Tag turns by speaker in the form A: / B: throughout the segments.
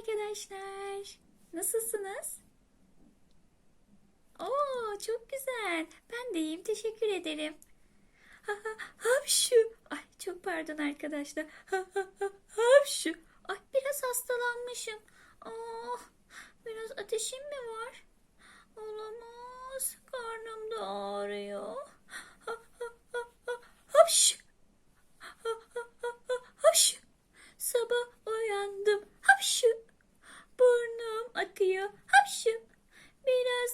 A: arkadaşlar. Nasılsınız? Oo, çok güzel. Ben de iyiyim. Teşekkür ederim. Ha, ha, hapşu. Ay çok pardon arkadaşlar. Ha, hapşu. Ay biraz hastalanmışım. Oh, biraz ateşim mi var? Olamaz. Karnım da ağrıyor. Ha, ha, ha, ha, hapşu. Ha, ha, ha, ha, hapşu. Sabah uyandım. Hapşu. Burnum akıyor. Hapşu.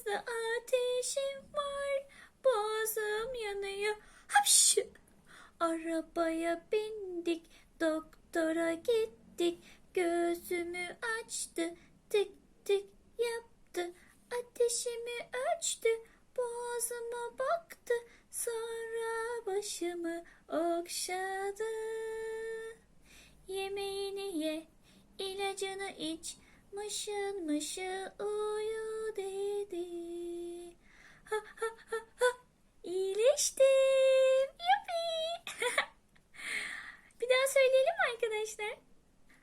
A: Da ateşim var. Boğazım yanıyor. Hapşu. Arabaya bindik. Doktora gittik. Gözümü açtı. Tık tık yaptı. Ateşimi ölçtü. Boğazıma baktı. Sonra başımı okşadı. Yemeğini ye, ilacını iç, mışıl mışıl uyu dedi. Ha ha ha ha, iyileştim. Yuppi. Bir daha söyleyelim arkadaşlar?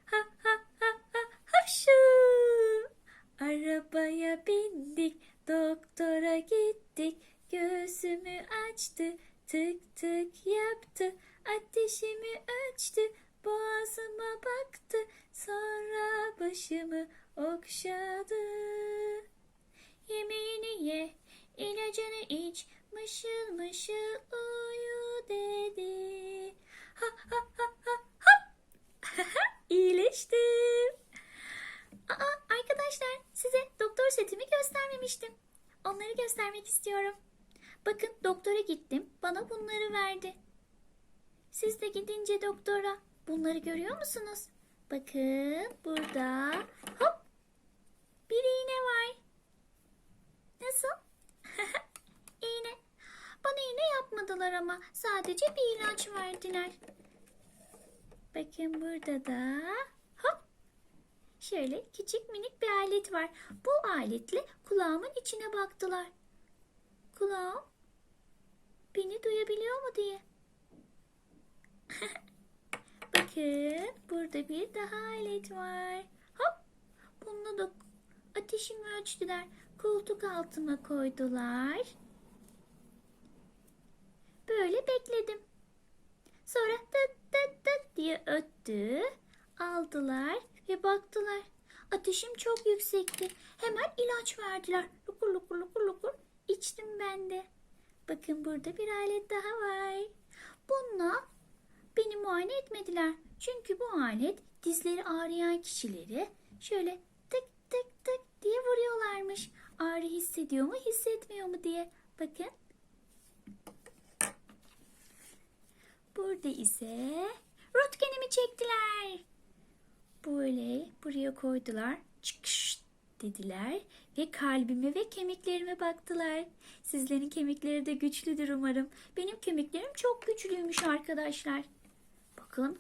A: Ha ha ha ha, hapşu. Arabaya bindik, doktora gittik. Gözümü açtı, tık tık yaptı. Ateşimi ölçtü, boğazıma baktı. Sonra başımı okşadı. İyileştim. Aa, arkadaşlar size doktor setimi göstermemiştim. Onları göstermek istiyorum. Bakın doktora gittim. Bana bunları verdi. Siz de gidince doktora bunları görüyor musunuz? Bakın burada hop bir iğne var. Nasıl? iğne. Bana iğne yapmadılar ama sadece bir ilaç verdiler. Bakın burada da hop şöyle küçük minik bir alet var. Bu aletle kulağımın içine baktılar. Kulağım beni duyabiliyor mu diye. Bakın burada bir daha alet var. Hop bununla da ateşimi ölçtüler. Koltuk altıma koydular. Böyle bekledim. Sonra tıt tıt tıt diye öttü. Aldılar ve baktılar. Ateşim çok yüksekti. Hemen ilaç verdiler. Lukur lukur lukur lukur. İçtim ben de. Bakın burada bir alet daha var. Bununla beni muayene etmediler. Çünkü bu alet dizleri ağrıyan kişileri şöyle tık tık tık diye vuruyorlarmış. Ağrı hissediyor mu hissetmiyor mu diye. Bakın. Burada ise röntgenimi çektiler. Böyle buraya koydular. Çıkış dediler ve kalbime ve kemiklerime baktılar. Sizlerin kemikleri de güçlüdür umarım. Benim kemiklerim çok güçlüymüş arkadaşlar. Bakın.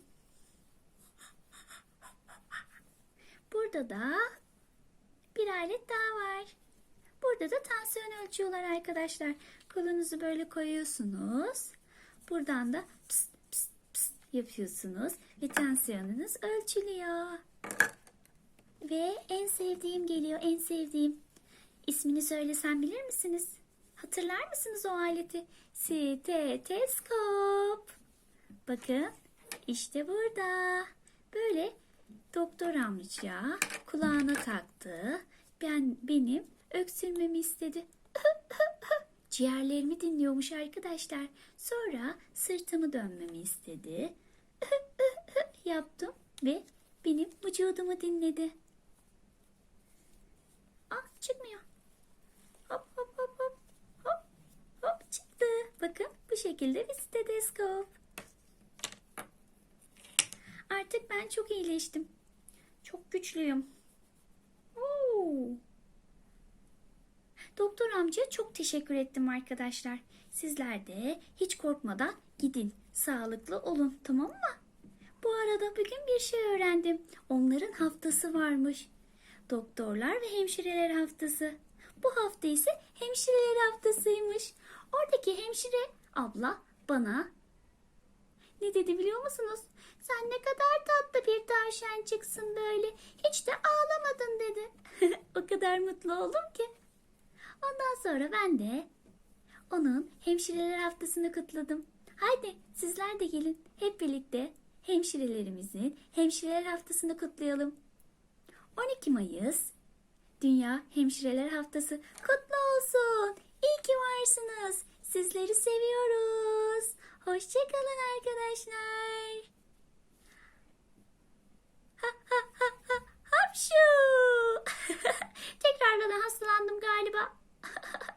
A: Burada da bir alet daha var. Burada da tansiyon ölçüyorlar arkadaşlar. Kolunuzu böyle koyuyorsunuz. Buradan da pıst yapıyorsunuz ve tansiyonunuz ölçülüyor. Ve en sevdiğim geliyor, en sevdiğim. İsmini söylesem bilir misiniz? Hatırlar mısınız o aleti? Steteskop. Bakın işte burada. Böyle doktor amca kulağına taktı. Ben benim öksürmemi istedi. Ciğerlerimi dinliyormuş arkadaşlar. Sonra sırtımı dönmemi istedi. Yaptım ve benim vücudumu dinledi. Ah çıkmıyor. Hop hop hop hop. Hop hop çıktı. Bakın bu şekilde bir steteskop. Artık ben çok iyileştim. Çok güçlüyüm. Oo. Doktor amca çok teşekkür ettim arkadaşlar. Sizler de hiç korkmadan gidin. Sağlıklı olun tamam mı? Arada bugün bir şey öğrendim. Onların haftası varmış. Doktorlar ve hemşireler haftası. Bu hafta ise hemşireler haftasıymış. Oradaki hemşire abla bana ne dedi biliyor musunuz? Sen ne kadar tatlı bir tavşan çıksın böyle. Hiç de ağlamadın dedi. o kadar mutlu oldum ki. Ondan sonra ben de onun hemşireler haftasını kutladım. Haydi sizler de gelin hep birlikte hemşirelerimizin hemşireler haftasını kutlayalım. 12 Mayıs Dünya Hemşireler Haftası kutlu olsun. İyi ki varsınız. Sizleri seviyoruz. Hoşçakalın arkadaşlar. Ha ha ha ha hapşu. Tekrardan hastalandım galiba.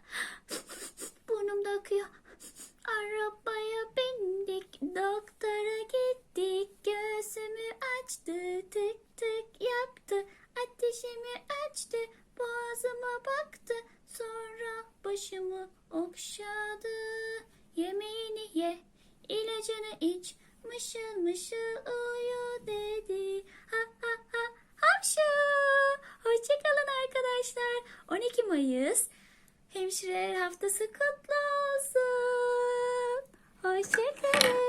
A: Burnum da akıyor. Arabaya bindik, doktora başımı okşadı. Yemeğini ye, ilacını iç, mışıl mışıl uyu dedi. Ha ha ha hamşu. Hoşçakalın arkadaşlar. 12 Mayıs Hemşireler Haftası kutlu olsun. Hoşçakalın.